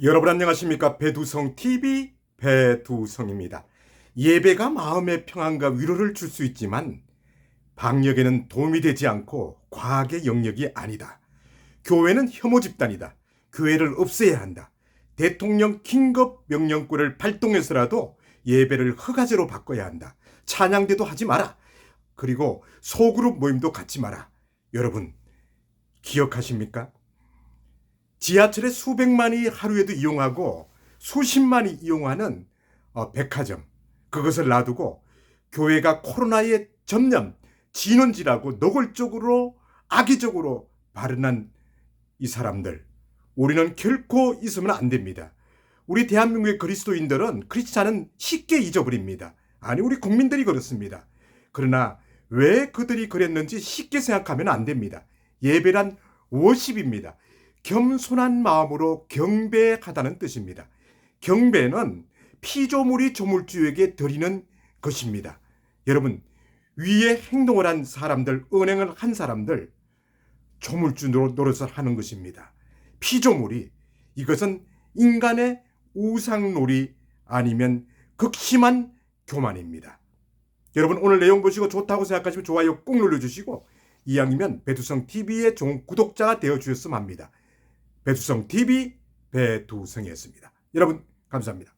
여러분 안녕하십니까 배두성 TV 배두성입니다. 예배가 마음의 평안과 위로를 줄 수 있지만 방역에는 도움이 되지 않고 과학의 영역이 아니다. 교회는 혐오 집단이다. 교회를 없애야 한다. 대통령 긴급 명령권을 발동해서라도 예배를 허가제로 바꿔야 한다. 찬양대도 하지 마라. 그리고 소그룹 모임도 갖지 마라. 여러분 기억하십니까? 지하철에 수백만이 하루에도 이용하고 수십만이 이용하는 어, 백화점 그것을 놔두고 교회가 코로나에 전념 진원지라고 노골적으로 악의적으로 발언한 이 사람들 우리는 결코 있으면 안 됩니다. 우리 대한민국의 그리스도인들은 크리스찬은 쉽게 잊어버립니다. 아니 우리 국민들이 그렇습니다. 그러나 왜 그들이 그랬는지 쉽게 생각하면 안 됩니다. 예배란 워십입니다. 겸손한 마음으로 경배하다는 뜻입니다. 경배는 피조물이 조물주에게 드리는 것입니다. 여러분, 위에 행동을 한 사람들, 은행을 한 사람들, 조물주 노- 노릇을 하는 것입니다. 피조물이 이것은 인간의 우상놀이 아니면 극심한 교만입니다. 여러분 오늘 내용 보시고 좋다고 생각하시면 좋아요 꾹 눌러주시고 이왕이면 배두성 TV의 종 구독자가 되어 주셨으면 합니다. 배두성 TV 배두성이었습니다. 여러분 감사합니다.